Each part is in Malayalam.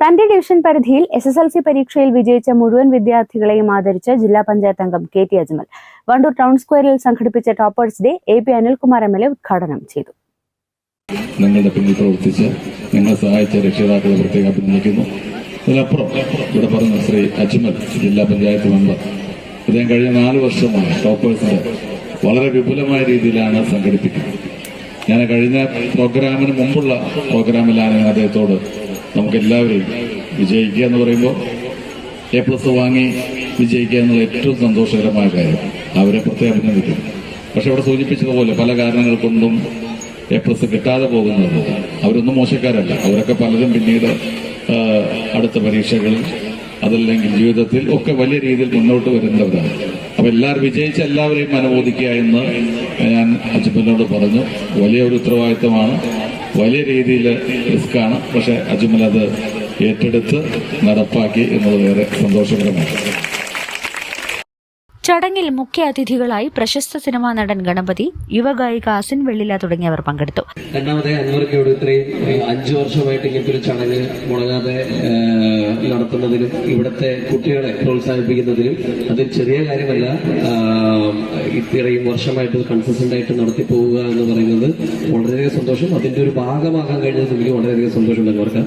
തന്റെ ഡിവിഷൻ പരിധിയിൽ എസ് എസ് എൽ സി പരീക്ഷയിൽ വിജയിച്ച മുഴുവൻ വിദ്യാർത്ഥികളെയും ആദരിച്ച് ജില്ലാ പഞ്ചായത്ത് അംഗം K T Ajmal. Wandoor town സ്ക്വയറിൽ സംഘടിപ്പിച്ച toppers day A P Anilkumar M L A ഉദ്ഘാടനം ചെയ്തു. നിങ്ങളുടെ പിന്നിൽ പ്രവർത്തിച്ച് നിങ്ങളെ സഹായിച്ച രക്ഷിതാക്കളെ പ്രത്യേകം അഭിനന്ദിക്കുന്നു. അതിലപ്പുറം ഇവിടെ പറഞ്ഞ ശ്രീ അജ്മൽ ജില്ലാ പഞ്ചായത്ത് മെമ്പർ. അദ്ദേഹം കഴിഞ്ഞ നാല് വർഷമായി ടോപ്പേഴ്സിന്റെ വളരെ വിപുലമായ രീതിയിലാണ് സംഘടിപ്പിക്കുന്നത്. ഞാൻ കഴിഞ്ഞ പ്രോഗ്രാമിന് മുമ്പുള്ള പ്രോഗ്രാമിലാണ് അദ്ദേഹത്തോട് നമുക്ക് എല്ലാവരെയും വിജയിക്കുക എന്ന് പറയുമ്പോൾ എ പ്ലസ് വാങ്ങി വിജയിക്കുക എന്നുള്ള ഏറ്റവും സന്തോഷകരമായ കാര്യം. അവരെ പ്രത്യേകം അഭിനന്ദിക്കും പക്ഷെ ഇവിടെ സൂചിപ്പിച്ചതുപോലെ പല കാരണങ്ങൾ കൊണ്ടും എ പ്ലസ് കിട്ടാതെ പോകുന്നത് അവരൊന്നും മോശക്കാരല്ല. അവരൊക്കെ പലരും പിന്നീട് അടുത്ത പരീക്ഷകളിൽ അതല്ലെങ്കിൽ ജീവിതത്തിൽ ഒക്കെ വലിയ രീതിയിൽ മുന്നോട്ട് വരുന്നവരാണ്. അപ്പൊ എല്ലാവരും വിജയിച്ച എല്ലാവരെയും അനുമോദിക്കുക എന്ന് ഞാൻ അച്ഛനോട് പറഞ്ഞു. വലിയ ഒരു ഉത്തരവാദിത്തമാണ്. വലിയ രീതിയിൽ റിസ്ക്കാണ്. പക്ഷെ അജ്മൽ അത് ഏറ്റെടുത്ത് നടപ്പാക്കി എന്നുള്ളത് ഏറെ സന്തോഷകരമാണ്. ചടങ്ങിൽ മുഖ്യ അതിഥികളായി പ്രശസ്ത സിനിമാ നടൻ ഗണപതി യുവഗായിക അസിൻ വെള്ളില തുടങ്ങിയവർ പങ്കെടുത്തു. രണ്ടാമത്തെ അൻവർക്കയോട് ഇത്രയും അഞ്ചു വർഷമായിട്ട് ഇങ്ങനത്തെ ഒരു ചടങ്ങ് മുടങ്ങാതെ നടത്തുന്നതിനും ഇവിടുത്തെ കുട്ടികളെ പ്രോത്സാഹിപ്പിക്കുന്നതിനും അത് ചെറിയ കാര്യമല്ല. ഇത്രയും വർഷമായിട്ട് കൺസിസ്റ്റന്റ് ആയിട്ട് നടത്തി പോവുക എന്ന് പറയുന്നത് വളരെയധികം സന്തോഷം. അതിന്റെ ഒരു ഭാഗമാകാൻ കഴിഞ്ഞത് എനിക്ക് വളരെയധികം സന്തോഷമുണ്ട് അൻവർക്ക്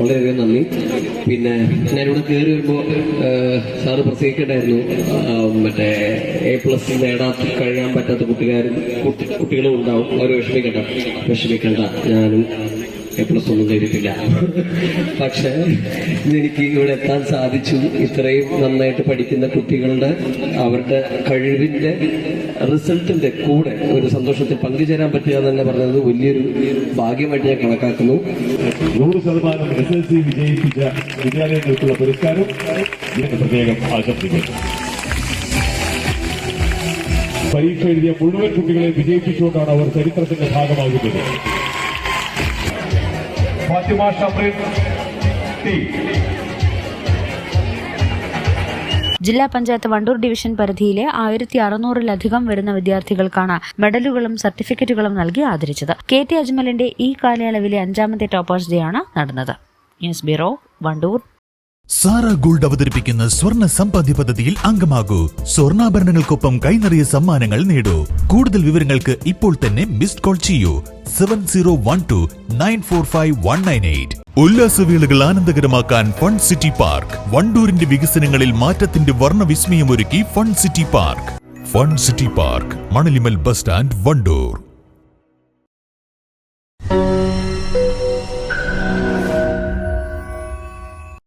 വളരെയധികം നന്ദി. പിന്നെ ഞാനിവിടെ കയറി വരുമ്പോൾ സാറ് പ്രസംഗിക്കണ്ടായിരുന്നു മറ്റേ എ പ്ലസ് നേടാൻ കഴിയാൻ പറ്റാത്ത കുട്ടികാരും കുട്ടി- കുട്ടികളും ഉണ്ടാവും. അവർ വിഷമിക്കണ്ട. വിഷമിക്കണ്ട. ഞാനും എ പ്ലസ് ഒന്നും നേടിയിട്ടില്ല. പക്ഷെ എനിക്ക് ഇവിടെ എത്താൻ സാധിച്ചു. ഇത്രയും നന്നായിട്ട് പഠിക്കുന്ന കുട്ടികളുടെ അവരുടെ കഴിവിന്റെ റിസൾട്ടിന്റെ കൂടെ ഒരു സന്തോഷത്തിൽ പങ്കുചേരാൻ പറ്റുക എന്ന് തന്നെ പറഞ്ഞത് വലിയൊരു ഭാഗ്യമായിട്ട് ഞാൻ കണക്കാക്കുന്നു. നൂറ് ശതമാനം എസ് എൽ സി വിജയിപ്പിച്ച വിദ്യാലയങ്ങൾക്കുള്ള പുരസ്കാരം പ്രത്യേകം ആശംസിക്കുന്നു. പരീക്ഷ എഴുതിയ മുഴുവൻ കുട്ടികളെ വിജയിപ്പിച്ചുകൊണ്ടാണ് അവർ ചരിത്രത്തിന്റെ ഭാഗമാകുന്നത്. ഫാത്തിമ ഷബ്രീൻ ടി. ജില്ലാ പഞ്ചായത്ത് വണ്ടൂർ ഡിവിഷൻ പരിധിയിലെ ആയിരത്തി അറുന്നൂറിലധികം വരുന്ന വിദ്യാർത്ഥികൾക്കാണ് മെഡലുകളും സർട്ടിഫിക്കറ്റുകളും നൽകി ആദരിച്ചത്. കെ ടി അജ്മലിന്റെ ഈ കാലയളവിലെ അഞ്ചാമത്തെ ടോപ്പേഴ്സ് ഡേ ആണ് നടന്നത്. News bureau Wandoor. Sara gold അവതരിപ്പിക്കുന്ന സ്വർണ സമ്പാദ്യ പദ്ധതിയിൽ അംഗമാകൂ. സ്വർണാഭരണങ്ങൾക്കൊപ്പം കൈനിറിയ സമ്മാനങ്ങൾ നേടൂ. കൂടുതൽ വിവരങ്ങൾക്ക് ഇപ്പോൾ തന്നെ മിസ്ഡ് കോൾ ചെയ്യൂ. Seven zero one two nine four five one nine eight. ഉല്ലാസവേളകൾ ആനന്ദകരമാക്കാൻ ഫൺ സിറ്റി പാർക്ക്. വണ്ടൂരിന്റെ വികസനങ്ങളിൽ മാറ്റത്തിന്റെ വർണവിസ്മയമൊരുക്കി fun city park. Fun city park Manalimal bus stand Wandoor.